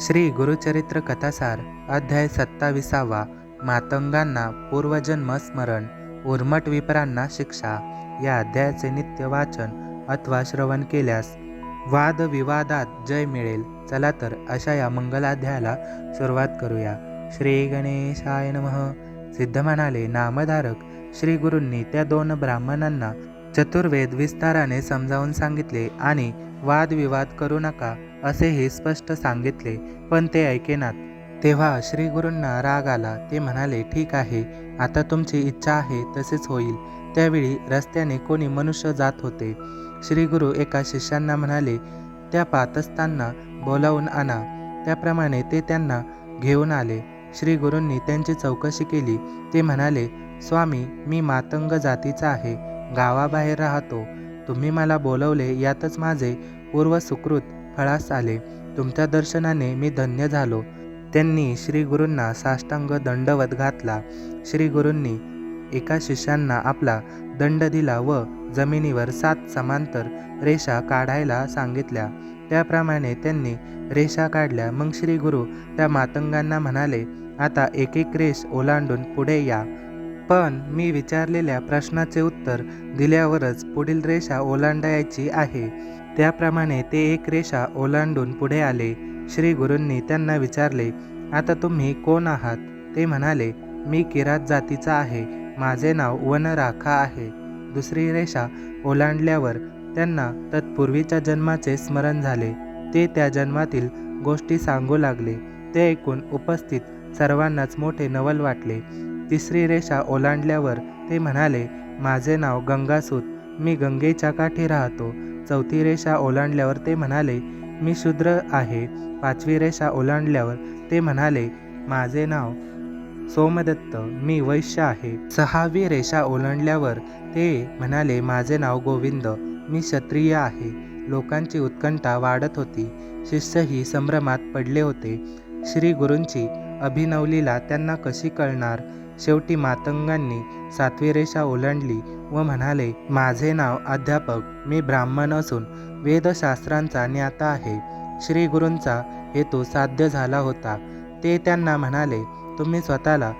श्री गुरुचरित्र कथासार अध्याय सत्ताविसावा. मातंगांना पूर्वजन्म स्मरण उर्मट विपरांना शिक्षा. या अध्यायाचे नित्य वाचन अथवा श्रवण केल्यास वादविवादात जय मिळेल. चला तर अशा या मंगलाध्यायाला सुरुवात करूया. श्री गणेशाय नमः. सिद्ध म्हणाले नामधारक श्री गुरूंनी त्या दोन ब्राह्मणांना चतुर्वेद विस्ताराने समजावून सांगितले आणि वादविवाद करू नका. असे हे स्पष्ट सांगितले पण ते ऐकेनात तेव्हा श्री गुरूंना राग आला. ते म्हणाले ठीक आहे. आता तुमची इच्छा आहे तसेच होईल. त्यावेळी रस्त्याने कोणी मनुष्य जात होते. श्री गुरु एका शिष्यांना म्हणाले त्या पातस्तांना बोलावून आणा. त्याप्रमाणे ते त्यांना घेऊन आले. श्री गुरूंनी त्यांची चौकशी केली. ते म्हणाले स्वामी मी मातंग जातीचा आहे. गावाबाहेर राहतो. तुम्ही मला बोलवले यातच माझे पूर्व सुकृत फळास आले. तुमच्या दर्शनाने मी धन्य झालो. त्यांनी श्री गुरूंना साष्टांग दंडवत घातला. श्री गुरूंनी एका शिष्यांना आपला दंड दिला व जमिनीवर सात समांतर रेषा काढायला सांगितल्या. त्याप्रमाणे त्यांनी रेषा काढल्या. मग श्री गुरु त्या मातंगांना म्हणाले आता एक एक रेष ओलांडून पुढे या. पण मी विचारलेल्या प्रश्नाचे उत्तर दिल्यावरच पुढील रेषा ओलांडायची आहे. त्याप्रमाणे ते एक रेषा ओलांडून पुढे आले. श्री गुरूंनी त्यांना विचारले आता तुम्ही कोण आहात? ते म्हणाले मी किरात जातीचा आहे. माझे नाव वनराखा आहे. दुसरी रेषा ओलांडल्यावर त्यांना तत्पूर्वीच्या जन्माचे स्मरण झाले. ते त्या जन्मातील गोष्टी सांगू लागले. ते ऐकून उपस्थित सर्वांनाच मोठे नवल वाटले. तिसरी रेषा ओलांडल्यावर ते म्हणाले माझे नाव गंगासूत. मी गंगेच्या काठी राहतो. चौथी रेषा ओलांडल्यावर ते म्हणाले मी शूद्र आहे. पाचवी रेषा ओलांडल्यावर ते म्हणाले माझे नाव सोमदत्त मी वैश्य आहे. सहावी रेषा ओलांडल्यावर ते म्हणाले माझे नाव गोविंद मी क्षत्रिय आहे. लोकांची उत्कंठा वाढत होती. शिष्यही संभ्रमात पडले होते. श्री गुरूंची अभिनवलीला त्यांना कशी कळणार? शेवटी मातंगांनी सातवी रेषा ओलांडली. व म्हणाले माझे नाव अध्यापक मी ब्राह्मण असून वेदशास्त्रांचा ज्ञाता आहे. श्री गुरूंचा हेतू साध्य झाला होता. ते त्यांना म्हणाले तुम्ही स्वतःला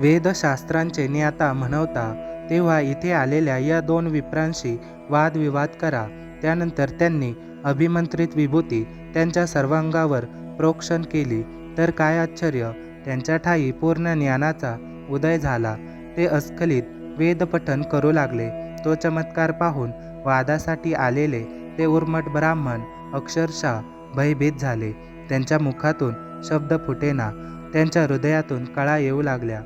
वेदशास्त्रांचे ज्ञाता म्हणवता. तेव्हा इथे आलेल्या या दोन विप्रांशी वादविवाद करा. त्यानंतर त्यांनी अभिमंत्रित विभूती त्यांच्या सर्वांगावर प्रोक्षण केली. तर काय आश्चर्य त्यांच्या ठाई पूर्ण ज्ञानाचा उदय झाला. ते अस्खलित वेदपठन करू लागले. तो चमत्कार पाहून वादासाठी आलेले ते उर्मट ब्राह्मण अक्षरशः भयभीत झाले. त्यांच्या मुखातून शब्द फुटेना. त्यांच्या हृदयातून कळा येऊ लागल्या.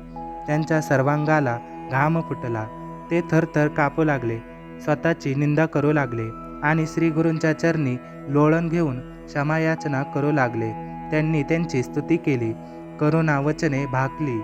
त्यांच्या सर्वांगाला घाम फुटला. ते थरथर कापू लागले. स्वतःची निंदा करू लागले आणि श्रीगुरूंच्या चरणी लोळण घेऊन क्षमायाचना करू लागले. त्यांनी त्यांची स्तुती केली. करुणा वचने भाकली.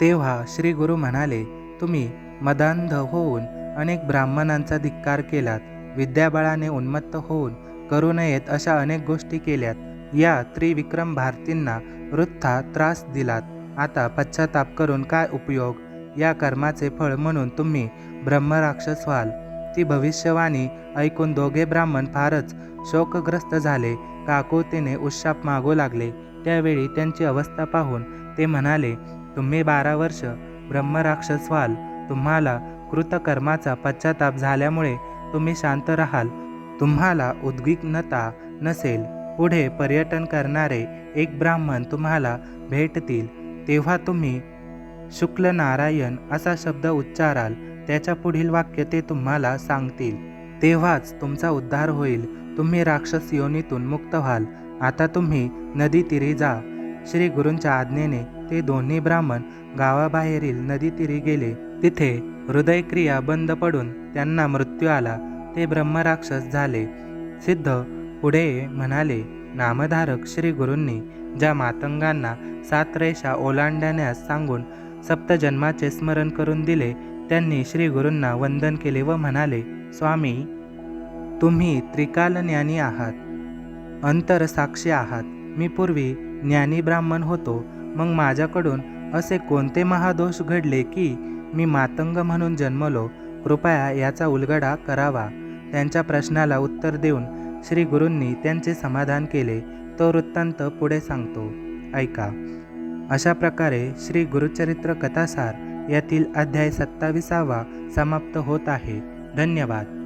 तेव्हा श्री गुरु म्हणाले तुम्ही मदांध होऊन अनेक ब्राह्मणांचा धिक्कार केलात विद्याबळाने उन्मत्त होऊन करू नयेत अशा अनेक गोष्टी केल्यात. या त्रिविक्रम भारतींना वृत्था त्रास दिलात. आता पश्चाताप करून काय उपयोग? या कर्माचे फळ म्हणून तुम्ही ब्रह्मराक्षस व्हाल. ती भविष्यवाणी ऐकून दोघे ब्राह्मण फारच शोकग्रस्त झाले. काकुतीने उशाप मागू लागले. त्यावेळी त्यांची अवस्था पाहून ते म्हणाले तुम्ही बारा वर्ष ब्रह्मराक्षस व्हाल तुम्हाला कृतकर्माचा पश्चाताप झाल्यामुळे तुम्ही शांत राहाल. तुम्हाला उद्विग्नता नसेल. पुढे पर्यटन करणारे एक ब्राह्मण तुम्हाला भेटतील. तेव्हा तुम्ही शुक्ल नारायण असा शब्द उच्चाराल त्याच्या पुढील वाक्य ते तुम्हाला सांगतील. तेव्हाच तुमचा उद्धार होईल. तुम्ही राक्षस योनीतून मुक्त व्हाल. आता तुम्ही नदी तीरी जा. श्री गुरूंच्या आज्ञेने ते दोन्ही ब्राह्मण गावाबाहेरील नदीतीरी गेले. तिथे हृदयक्रिया बंद पडून त्यांना मृत्यू आला. ते ब्रह्मराक्षस झाले. सिद्ध पुढे म्हणाले नामधारक श्री गुरूंनी ज्या मातंगांना सात रेषा ओलांडण्यास सांगून सप्तजन्माचे स्मरण करून दिले त्यांनी श्री गुरूंना वंदन केले व म्हणाले स्वामी तुम्ही त्रिकाल ज्ञानी आहात. अंतरसाक्षी आहात. मी पूर्वी ज्ञानी ब्राह्मण होतो. मग माझ्याकडून असे कोणते महादोष घडले की मी मातंग म्हणून जन्मलो? कृपया याचा उलगडा करावा. त्यांच्या प्रश्नाला उत्तर देऊन श्री गुरूंनी त्यांचे समाधान केले. तो वृत्तांत पुढे सांगतो. ऐका. अशा प्रकारे श्री गुरुचरित्र कथासार यातील अध्याय सत्ताविसावा समाप्त होत आहे. धन्यवाद.